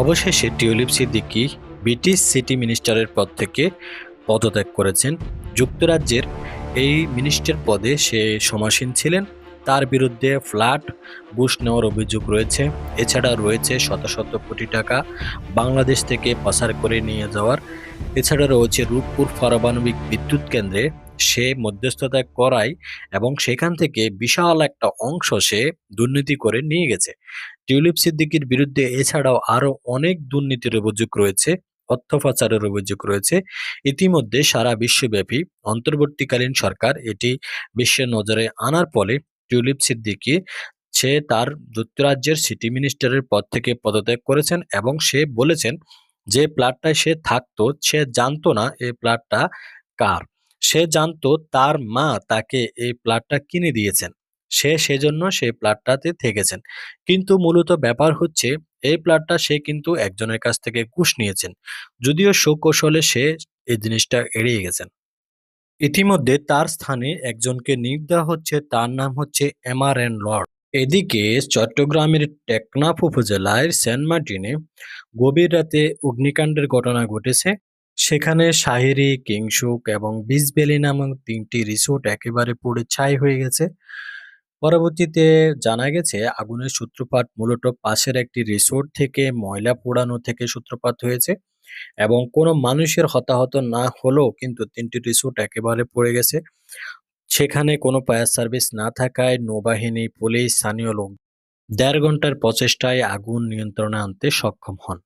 অবশেষে tulip Siddiqui British city মিনিস্টারের পদ থেকে পদত্যাগ করেছেন। যুক্তরাজ্যের এই মিনিস্টার পদে সে সমাসীন ছিলেন। তার বিরুদ্ধে ফ্ল্যাট ঘুষ নেওয়ার অভিযোগ রয়েছে। এছাড়া রয়েছে শত শত কোটি টাকা বাংলাদেশ থেকে পাচার করে নিয়ে যাওয়ার। এছাড়া রয়েছে রূপপুর পারমাণবিক বিদ্যুৎ কেন্দ্রে সে মধ্যস্থতা করায় এবং সেখান থেকে বিশাল একটা অংশ সে দুর্নীতি করে নিয়ে গেছে। টিউলিপ সিদ্দিকির বিরুদ্ধে এছাড়াও আরও অনেক দুর্নীতির অভিযোগ রয়েছে, অর্থ পাচারের অভিযোগ রয়েছে। ইতিমধ্যে সারা বিশ্বব্যাপী অন্তর্বর্তীকালীন সরকার এটি বিশ্বের নজরে আনার ফলে টিউলিপ সিদ্দিকি সে তার যুক্তরাজ্যের সিটি মিনিস্টারের পদ থেকে পদত্যাগ করেছেন এবং সে বলেছেন যে প্লাটটায় সে থাকতো, সে জানতো না এই প্লাটটা কার। সে জানতো তার মা তাকে এই প্লাটটা কিনে দিয়েছেন। সে সেজন্য সেই প্লাটটাতে থেকেছেন। কিন্তু মূলত ব্যাপার হচ্ছে, এই প্লাটটা সে কিন্তু একজনের কাছ থেকে ঘুষ নিয়েছেন। যদিও সুকৌশলে সে এই জিনিসটা এড়িয়ে গেছেন। ইতিমধ্যে তার স্থানে একজনকে নিয়োগ দেওয়া হচ্ছে, তার নাম হচ্ছে এমআর এন লর্ড। এদিকে চট্টগ্রামের টেকনাফ উপজেলার সেন্ট মার্টিনে গভীর রাতে অগ্নিকাণ্ডের ঘটনা ঘটেছে। সেখানে শাহেরি কিংসুক এবং বিজবেলি নামক তিনটি রিসোর্ট একেবারে পুড়ে ছাই হয়ে গেছে। পরবর্তীতে জানা গেছে, আগুনের সূত্রপাত মূলত পাশের একটি রিসোর্ট থেকে ময়লা পোড়ানো থেকে সূত্রপাত হয়েছে এবং কোনো মানুষের হতাহত না হলেও কিন্তু তিনটি রিসোর্ট একেবারে পড়ে গেছে। সেখানে কোনো ফায়ার সার্ভিস না থাকায় নৌবাহিনী, পুলিশ, স্থানীয় লোক দেড় ঘণ্টার প্রচেষ্টায় আগুন নিয়ন্ত্রণে আনতে সক্ষম হন।